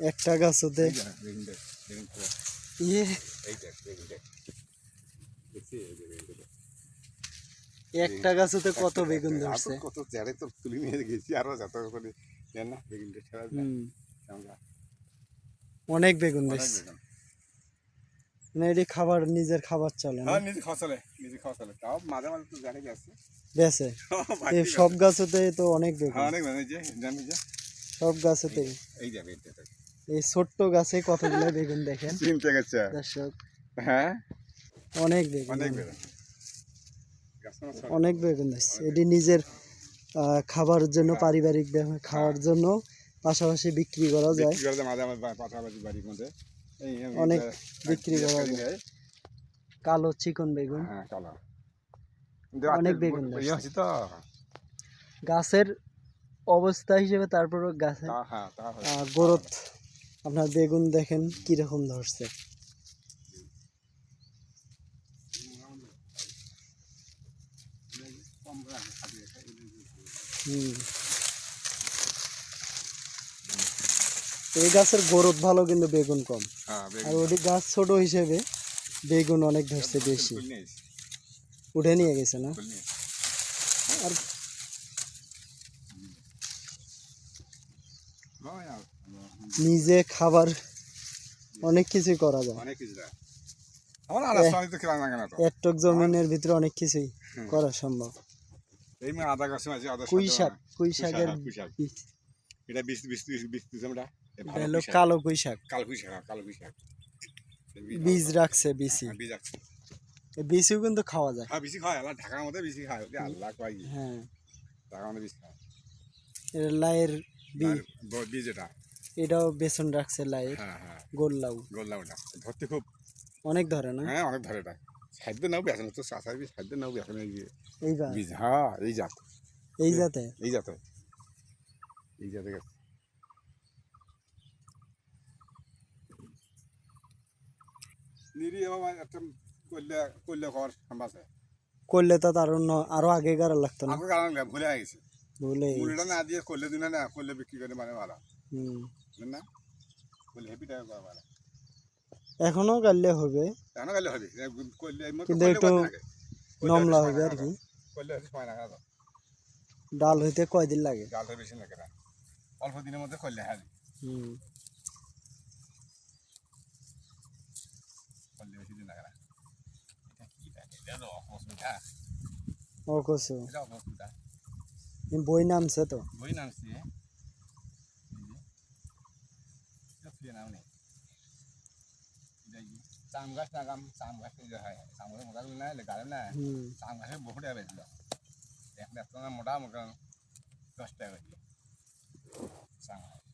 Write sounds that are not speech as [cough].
একটা এই একটা গাছ। ইয়ে। দেখ। একটা গাছতে কত বেগুন ধরছে? কত চ্যাড়ে তো তুলে নিয়ে গেছি আরও যত করে দেন না বেগুনটা ছেড়া অনেক বেগুন ধরছে। মানে এটি খাবার নিজের খাবার চলে না? হ্যাঁ নিজে খাওয়া চলে নিজে খাওয়া চলে। তাও মাঝে মাঝে তো জানি গেছে। বেছে [laughs] এই সব গাছতে তো অনেক বেগুন। হ্যাঁ অনেক বেগুন, যে জানি যে। সব গাছতে এই যে বেগুনটা দেখ। এই ছোট্ট গাছে কতগুলো বেগুন দেখেন? চিনতে গেছে? দর্শক হ্যাঁ? অনেক বেগুন। অনেক বেগুন। অনেক এটি নিজের আহ, খাবারের জন্য পারিবারিক খাওয়ার জন্য পাশাপাশি বিক্রি করা যায়। অনেক বিক্রি করা যায়। কালো চিকন বেগুন। হ্যাঁ অনেক বেগুন ইয়ে গাছের অবস্থা হিসেবে তারপরও গাছে তা হ্যাঁ তা হয়। আহ, গ্রোথ আপনার বেগুন দেখেন কীরকম ধরছে। এই গাছের গ্রোথ ভালো কিন্তু বেগুন কম। হ্যাঁ আর ওটি গাছ ছোট হিসেবে বেগুন অনেক ধরছে বেশি। উঠে নিয়ে গেছে না? আর, নিজে খাবার অনেক কিছুই করা যায়। অনেক কিছু। আমার আনাজ পানি তো খেলাম না কেন তো। একটক জমিনের ভিতরে অনেক কিছুই করা সম্ভব। এই মেয়ে আদা গাছে আছে আদা কুই শাক কুই শাকের হ্যাঁ। বীজ। এটা বিশ বিশ বিশ আমরা। হলো কালো কুই শাক। কালো কুই শাক হ্যাঁ, কালো কুই শাক। বীজ বীজ রাখছে। বিসি হ্যাঁ, বীজ আছে এই বিসিও কিন্তু খাওয়া যায়। হ্যাঁ বেশি খায় আল্লাহ ঢাকার মধ্যে বেশি খায়। ওকে আল্লাহ কয় হ্যাঁ। ঢাকার মধ্যে বেশি খায়। এর লাইয়ের বীজ। বীজ এটা। এটাও বেসন রাখছে লাইয়ের হ্যাঁ হ্যাঁ। গোল্লাউ গোল্লা ওটা ধরতে খুব অনেক ধরে না? হ্যাঁ অনেক ধরে এটা সাধ্য নাও বেসন তো চাষার বীজ সাধ্য নাও বেসন এই যে এইবার বীজ হ্যাঁ এই জাত। এই যাতে এই জাত। এই জাতে গেছে। নিরি বাবা একটা করলে করলে কর সম্ভাষে করলে তো তার অন্য আরও আগে করা লাগতো না? আমাকে কারণ ভুলে গেছে। ভুলে মুড়িটা না দিয়ে করলে দিনে না করলে বিক্রি করে মানে ভালো। হুম। না? টাকা করা এখনও কাটলে হবে। কেন গেলে হবে? করলে এই মতো কিন্তু একটু নমলা হবে আর কি। করলে সময় লাগা ডাল হইতে কয়দিন লাগে? জালটা বেশি লাগে না। অল্প দিনের মধ্যে করলে হ্যাঁ হুম। করলে বেশি দিন লাগে না। এটা বই নামছে তো। বই নামছি। নাম নেই চাম গাছ লাগাম চাম গাছ হয় চাম গাছ মোটা না গাড়ি না। চাম গাছে বহুত টাকা বেছিল এখন এত না মোটা মোটা দশ টাকা বেছিল চাম গাছ।